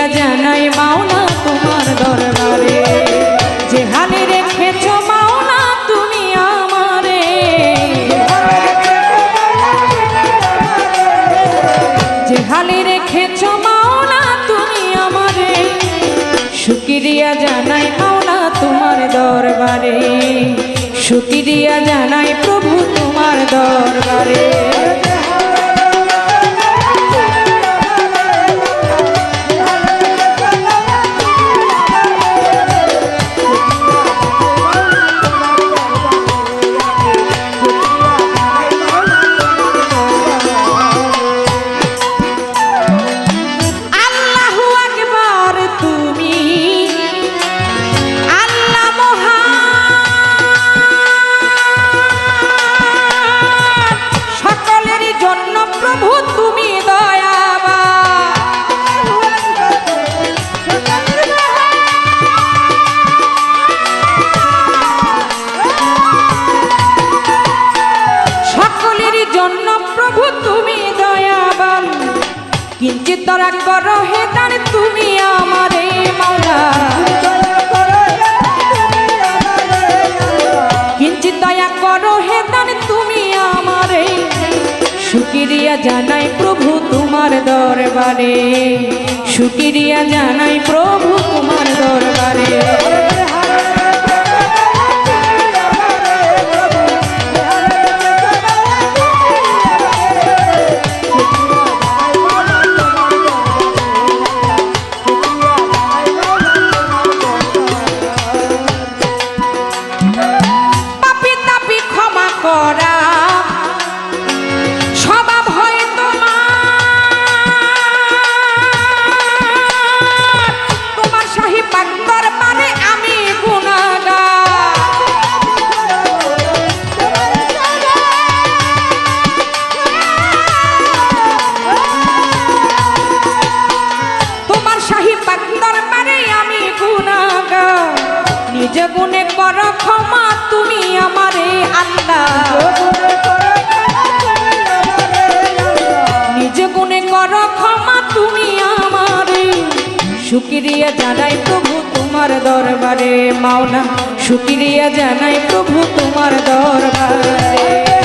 শুক্রিয়া জানাই মাওলা তোমার দরবারে। যে হালে রেখেছো মাওলা তুমি আমারে। যে হালে রেখেছো মাওলা তুমি আমারে। শুক্রিয়া জানাই মাওলা তোমার দরবারে। শুক্রিয়া জানাই প্রভু তোমার দরবারে। কিঞ্চিত তোরা করো হে তার, তুমি আমারে মাওলা কিঞ্চিত দয়া করো হে তার, তুমি আমারে শুকিরিয়া জানাই প্রভু তোমার দরবারে। শুকিরিয়া জানাই প্রভু তোমার দরবারে। গুণে কর ক্ষমা তুমি আমারে আল্লাহ। নিজ গুণে কর ক্ষমা তুমি আমারে। শুক্রিয়া জানাই প্রভু তোমার দরবারে মাওলা শুক্রিয়া জানাই প্রভু তোমার দরবারে।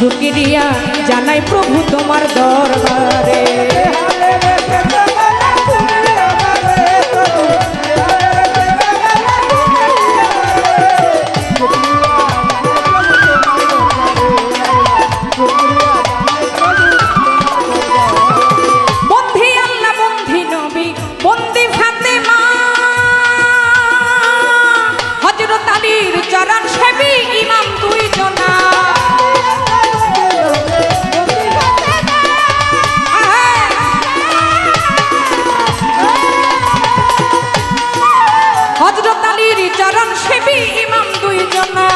শুকরিয়া জানাই প্রভু তোমার দরবারে। নবীর চরণ সেবি ইমাম দুইজনা।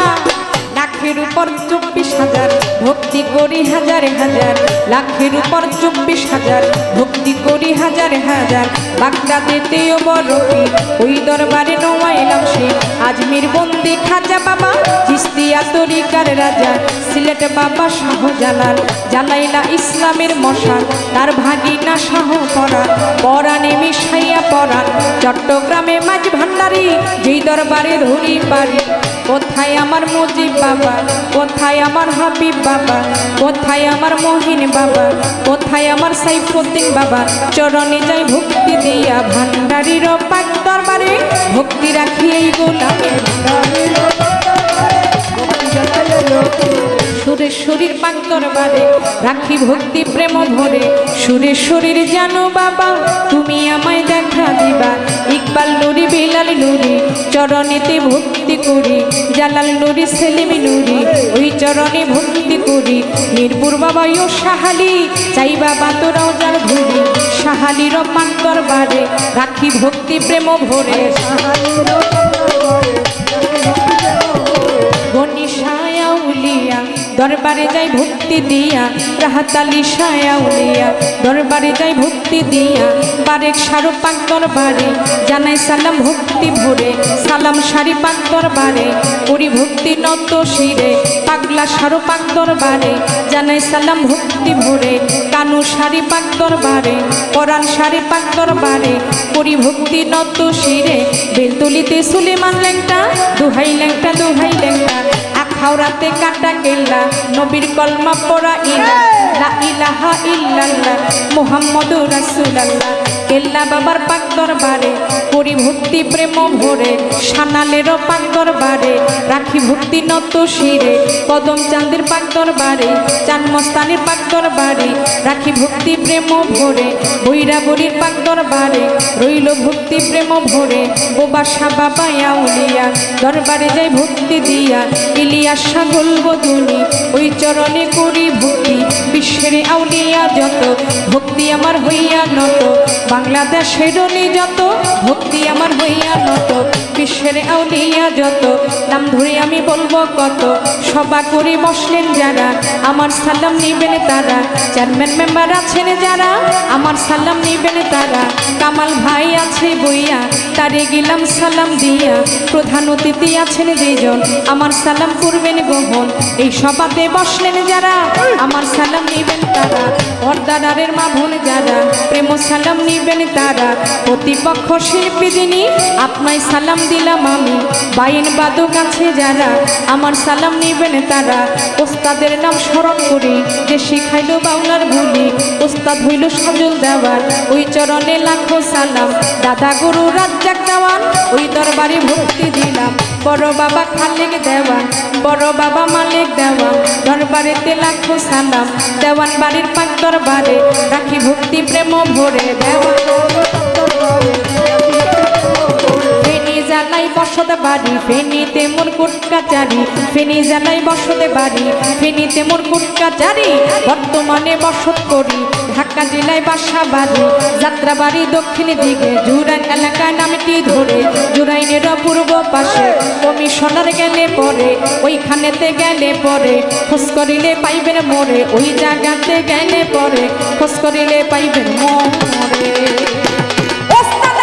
লাখের উপর চব্বিশ হাজার, ভক্তি করি হাজার হাজার। লাখের উপর চব্বিশ হাজার, ভক্তি করি হাজার হাজার। বাগদাদেতেও বড় পীর, ওই দরবারে নোয়াইলাম সে। আজমির বন্দি খাজা বাবা চিস্তিয়া তরিকার রাজা সিলেট বাবা শাহজালাল। জালাইলা ইসলামের মশাল তার ভাগিনা শাহ পরা পরাণে মিশাইয়া পরাণ চট্টগ্রামে মাঝ ভান্ডারি যেই দরবারে ধরি পারি। কোথায় আমার মুজিব বাবা? কোথায় আমার হাবিব বাবা? কোথায় আমার মহিন বাবা? কোথায় আমার সাইফুদ্দিন বাবা? চরণে যাই ভক্তি দিয়া ভান্ডারির পাক দরবারে। ভক্তি রাখি এই গোলামের সুরেশ্বরীর পাক দরবারে রাখি ভক্তি প্রেম ভরে সুরেশ্বরীর জানো বাবা, তুমি আমায় দেখা দিবা। ইকবাল নুরি, বিলাল নুরি, চরণেতে ভক্তি করি, জালাল নুরি, সেলিম নুরি, ওই চরণে ভক্তি করি। মিরপুর বাবা ও সাহালি, চাই বাবা তোরাও যার ধরি সাহালির পাক দরবারে রাখি ভক্তি প্রেম ভরে। গনি দরবারে যাই ভক্তি দিয়া, রাহাতালি সায়াউলিয়া দরবারে যাই ভক্তি দিয়া, বারেক সারো পাক দরবারে। জানাই সালাম ভক্তি ভরে, সালাম সারি পাক দরবারে। করি ভক্তি নত শিরে, পাগলা সারো পাক দরবারে। জানাই সালাম ভক্তি ভরে, কানু সারি পাক দরবারে, পরাণ সারি পাক দরবারে। করি ভক্তি নত শিরে, বেলতলিতে সুলেমান ল্যাংটা, দুহাই ল্যাংটা দুহাই ল্যাংটা। আখাউরাতে কাটা কেল্লা নবীর কলমা পড়া ইলা ইলাহা ইল্লাল্লাহ মুহাম্মাদুর রাসূলুল্লাহ। কেল্লা বাবার পাক দরবারে করি ভক্তি প্রেম ভরে, সানালের পাক দরবারে, রাখি ভক্তি নত শিরে, কদম চাঁদের পাক দরবারে চান মস্তানের পাক দরবারে, রাখি ভক্তি প্রেম ভরে বৈরা বরির পাক দরবারে, রইল ভক্তি প্রেম ভরে বোবা বাবা আউলিয়া, দরবারে যাই ভক্তি দিয়া ইলিয়া সাগল বদুনি ওই চরণে করি ভক্তি, বিশ্বের আউলিয়া যত, ভক্তি আমার হইয়া নত বাংলাদেশের যত, ভক্তি আমার হইয়া নত, বিশ্বের আউলিয়া যত, নাম ধরে আমি বলব কত, সভা করে বসলেন যারা, আমার সালাম নিবেন তারা চেয়ারম্যান মেম্বার আছেন যারা, আমার সালাম নিবেন তারা, কামাল ভাই আছে বইয়া, তারে গেলাম সালাম দিয়া, প্রধান অতিথি আছেন যেজন আমার সালাম করবেন গ্রহণ, এই সভাতে বসলেন যারা, আমার সালাম নিবেন তারা পর্দারের মাভন যারা, প্রেম সালাম নিবেন তারা, প্রতিপক্ষ শিল্পী যিনি, আপনায় সালাম দিলাম আমি। বাইন বাদক আছে যারা, আমার সালাম নিবেন তারা। ওস্তাদের নাম স্মরণ করি, যে শিখাইল বাংলার ভুলি। ওস্তাদ হইল সজল দেওয়ার ওই চরণে লাখো সালাম। দাদা গুরু রাজ্জাক দেওয়ান ওই দরবারে ভক্তি দিলাম। বড় বাবা খালেক দেওয়ান বড় বাবা মালিক দেওয়ান দরবারেতে লাখো সালাম দেওয়ান বাড়ির পাক দরবারে। রাখি ভক্তি প্রেম ভরে দেওয়ান ফেনি বসত বাড়ি, ফেনিতে মোর কুটকাচারি। ফেনি জালাই বসত বাড়ি, ফেনিতে মোর কুটকাচারি। বর্তমানে বসত করি, ঢাকা জেলায় বাসা বাড়ি যাত্রা বাড়ি দক্ষিণ দিকে, জুরাইন এলাকায় নামটি ধরে। জুরাইনের পূর্ব পাশে কমিশনার গেলে পরে, ওইখানেতে গেলে পরে। খোঁজ করিলে পাইবেন মোরে, ওই জায়গাতে গেলে পরে। খোঁজ করিলে পাইবেন মোরে। ওস্তাদ